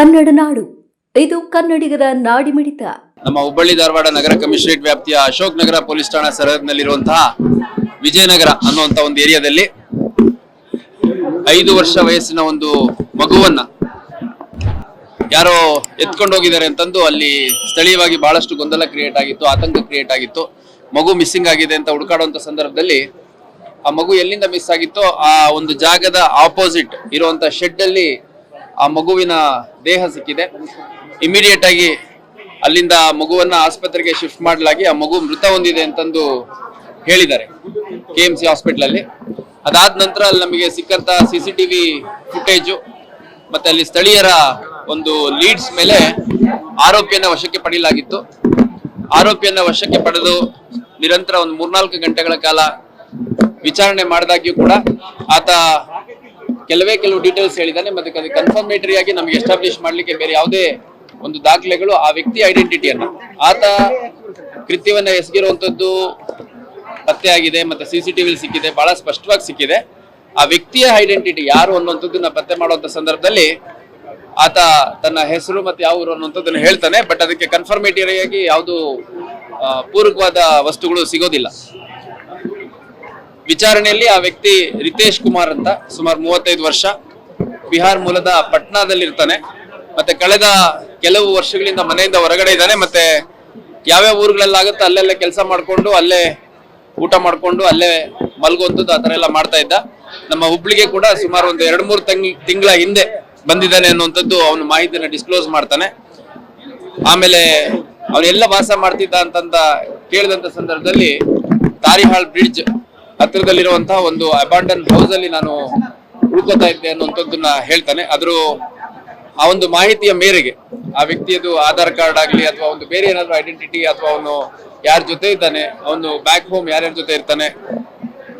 ಕನ್ನಡ ನಾಡು. ಇದು ಕನ್ನಡಿಗರ ನಾಡಿಮಿಡಿತ ನಮ್ಮ ಹುಬ್ಬಳ್ಳಿ ಧಾರವಾಡ ನಗರ ಕಮಿಷನರೇಟ್ ವ್ಯಾಪ್ತಿಯ ಅಶೋಕ್ ನಗರ ಪೊಲೀಸ್ ಠಾಣಾ ಸರಹದ್ನಲ್ಲಿರುವಂತಹ ವಿಜಯನಗರ ಅನ್ನುವಂತ ಒಂದು ಏರಿಯಾದಲ್ಲಿ ಐದು ವರ್ಷ ವಯಸ್ಸಿನ ಒಂದು ಮಗುವನ್ನ ಯಾರೋ ಎತ್ಕೊಂಡು ಹೋಗಿದ್ದಾರೆ ಅಂತಂದು ಅಲ್ಲಿ ಸ್ಥಳೀಯವಾಗಿ ಬಹಳಷ್ಟು ಗೊಂದಲ ಕ್ರಿಯೇಟ್ ಆಗಿತ್ತು, ಆತಂಕ ಕ್ರಿಯೇಟ್ ಆಗಿತ್ತು. ಮಗು ಮಿಸ್ಸಿಂಗ್ ಆಗಿದೆ ಅಂತ ಹುಡುಕಾಡುವಂತ ಸಂದರ್ಭದಲ್ಲಿ ಆ ಮಗು ಎಲ್ಲಿಂದ ಮಿಸ್ ಆಗಿತ್ತೋ ಆ ಒಂದು ಜಾಗದ ಆಪೋಸಿಟ್ ಇರುವಂತ ಶೆಡ್ ಅಲ್ಲಿ ಆ ಮಗುವಿನ ದೇಹ ಸಿಕ್ಕಿದೆ. ಇಮಿಡಿಯೇಟ್ ಆಗಿ ಅಲ್ಲಿಂದ ಆ ಮಗುವನ್ನ ಆಸ್ಪತ್ರೆಗೆ ಶಿಫ್ಟ್ ಮಾಡಲಾಗಿ ಆ ಮಗು ಮೃತ ಹೊಂದಿದೆ ಅಂತಂದು ಹೇಳಿದ್ದಾರೆ ಕೆ ಎಂ ಸಿ ಹಾಸ್ಪಿಟಲ್ ಅಲ್ಲಿ ಅದಾದ ನಂತರ ಅಲ್ಲಿ ನಮಗೆ ಸಿಕ್ಕಂತ ಸಿ ಸಿ ಟಿವಿ ಫುಟೇಜು ಮತ್ತೆ ಅಲ್ಲಿ ಸ್ಥಳೀಯರ ಒಂದು ಲೀಡ್ಸ್ ಮೇಲೆ ಆರೋಪಿಯನ್ನ ವಶಕ್ಕೆ ಪಡೆಯಲಾಗಿತ್ತು. ಆರೋಪಿಯನ್ನ ವಶಕ್ಕೆ ಪಡೆದು ನಿರಂತರ ಒಂದು ಮೂರ್ನಾಲ್ಕು ಗಂಟೆಗಳ ಕಾಲ ವಿಚಾರಣೆ ಮಾಡಿದಾಗ್ಯೂ ಕೂಡ ಆತ ಕೆಲವೇ ಕೆಲವು ಡೀಟೇಲ್ಸ್ ಹೇಳಿದ್ದಾನೆ, ಮತ್ತೆ ಅದು ಕನ್ಫರ್ಮೇಟರಿ ಆಗಿ ನಮಗೆ ಎಸ್ಟಾಬ್ಲಿಷ್ ಮಾಡ್ಲಿಕ್ಕೆ ಬೇರೆ ಯಾವುದೇ ಒಂದು ದಾಖಲೆಗಳು ಆ ವ್ಯಕ್ತಿ ಐಡೆಂಟಿಟಿಯನ್ನು ಆತ ಕೃತ್ಯವನ್ನ ಎಸಗಿರುವಂತದ್ದು ಪತ್ತೆ ಆಗಿದೆ, ಮತ್ತೆ ಟಿವಿಲಿ ಸಿಕ್ಕಿದೆ, ಬಹಳ ಸ್ಪಷ್ಟವಾಗಿ ಸಿಕ್ಕಿದೆ. ಆ ವ್ಯಕ್ತಿಯ ಐಡೆಂಟಿಟಿ ಯಾರು ಅನ್ನುವಂಥದ್ದನ್ನ ಪತ್ತೆ ಮಾಡುವಂತ ಸಂದರ್ಭದಲ್ಲಿ ಆತ ತನ್ನ ಹೆಸರು ಮತ್ತೆ ಯಾವ ಊರು ಅನ್ನುವಂಥದ್ದನ್ನು ಹೇಳ್ತಾನೆ ಬಟ್ ಅದಕ್ಕೆ ಕನ್ಫರ್ಮೇಟರಿ ಆಗಿ ಯಾವುದು ಪೂರಕವಾದ ವಸ್ತುಗಳು ಸಿಗೋದಿಲ್ಲ. ವಿಚಾರಣೆಯಲ್ಲಿ ಆ ವ್ಯಕ್ತಿ ರಿತೇಶ್ ಕುಮಾರ್ ಅಂತ ಸುಮಾರು ಮೂವತ್ತೈದು ವರ್ಷ ಬಿಹಾರ್ ಮೂಲದ ಪಟ್ನಾದಲ್ಲಿ ಇರ್ತಾನೆ ಮತ್ತೆ ಕಳೆದ ಕೆಲವು ವರ್ಷಗಳಿಂದ ಮನೆಯಿಂದ ಹೊರಗಡೆ ಇದ್ದಾನೆ. ಮತ್ತೆ ಯಾವ್ಯಾವ ಊರುಗಳಲ್ಲಾಗುತ್ತೆ ಅಲ್ಲೆಲ್ಲ ಕೆಲಸ ಮಾಡಿಕೊಂಡು, ಅಲ್ಲೇ ಊಟ ಮಾಡಿಕೊಂಡು, ಅಲ್ಲೇ ಮಲ್ಗುವಂಥದ್ದು ಆ ಥರ ಎಲ್ಲ ಮಾಡ್ತಾ ಇದ್ದ. ನಮ್ಮ ಹುಬ್ಳಿಗೆ ಕೂಡ ಸುಮಾರು ಒಂದು ಎರಡು ಮೂರು ತಿಂಗ್, ತಿಂಗಳ ಹಿಂದೆ ಬಂದಿದ್ದಾನೆ ಅನ್ನುವಂಥದ್ದು ಅವನು ಮಾಹಿತಿಯನ್ನು ಡಿಸ್ಕ್ಲೋಸ್ ಮಾಡ್ತಾನೆ. ಆಮೇಲೆ ಅವನೆಲ್ಲ ವಾಸ ಮಾಡ್ತಿದ್ದ ಅಂತಂದ ಕೇಳಿದಂಥ ಸಂದರ್ಭದಲ್ಲಿ ತಾರಿಹಾಳ್ ಬ್ರಿಡ್ಜ್ ಹತ್ತಿರದಲ್ಲಿರುವಂತಹ ಒಂದು ಅಬಾಂಡನ್ ಹೌಸ್ ಅಲ್ಲಿ ನಾನು ಉಳ್ಕೋತಾ ಇದ್ದೆ ಅನ್ನುವಂಥದ್ದನ್ನ ಹೇಳ್ತಾನೆ. ಅದ್ರ ಆ ಒಂದು ಮಾಹಿತಿಯ ಮೇರೆಗೆ ಆ ವ್ಯಕ್ತಿಯದು ಆಧಾರ್ ಕಾರ್ಡ್ ಆಗಲಿ ಅಥವಾ ಒಂದು ಬೇರೆ ಏನಾದ್ರು ಐಡೆಂಟಿಟಿ ಅಥವಾ ಅವನು ಯಾರ ಜೊತೆ ಇದ್ದಾನೆ, ಅವನು ಬ್ಯಾಕ್ ಹೋಮ್ ಯಾರ್ಯಾರ ಜೊತೆ ಇರ್ತಾನೆ,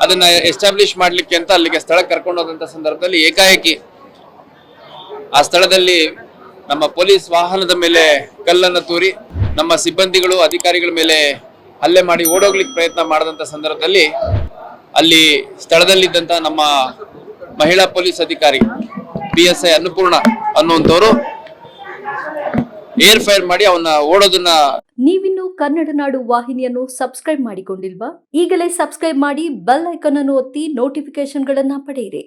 ಅದನ್ನ ಎಸ್ಟಾಬ್ಲಿಷ್ ಮಾಡ್ಲಿಕ್ಕೆ ಅಂತ ಅಲ್ಲಿಗೆ ಸ್ಥಳಕ್ಕೆ ಕರ್ಕೊಂಡು ಹೋದಂತ ಸಂದರ್ಭದಲ್ಲಿ ಏಕಾಏಕಿ ಆ ಸ್ಥಳದಲ್ಲಿ ನಮ್ಮ ಪೊಲೀಸ್ ವಾಹನದ ಮೇಲೆ ಕಲ್ಲನ್ನು ತೂರಿ ನಮ್ಮ ಸಿಬ್ಬಂದಿಗಳು, ಅಧಿಕಾರಿಗಳ ಮೇಲೆ ಹಲ್ಲೆ ಮಾಡಿ ಓಡೋಗ್ಲಿಕ್ಕೆ ಪ್ರಯತ್ನ ಮಾಡದಂತ ಸಂದರ್ಭದಲ್ಲಿ ಅಲ್ಲಿ ಸ್ಥಳದಲ್ಲಿದ್ದಂತಹ ನಮ್ಮ ಮಹಿಳಾ ಪೊಲೀಸ್ ಅಧಿಕಾರಿ ಪಿ ಎಸ್ ಐ ಅನ್ನಪೂರ್ಣ ಅನ್ನುವಂಥವ್ರು ಏರ್ ಫೈರ್ ಮಾಡಿ ಅವನ್ನ ಓಡೋದನ್ನ ನೀವಿನ್ನು ಕನ್ನಡ ನಾಡು ವಾಹಿನಿಯನ್ನು ಸಬ್ಸ್ಕ್ರೈಬ್ ಮಾಡಿಕೊಂಡಿಲ್ವಾ? ಈಗಲೇ ಸಬ್ಸ್ಕ್ರೈಬ್ ಮಾಡಿ ಬೆಲ್ ಐಕನ್ ಅನ್ನು ಒತ್ತಿ ನೋಟಿಫಿಕೇಶನ್ಗಳನ್ನ ಪಡೆಯಿರಿ.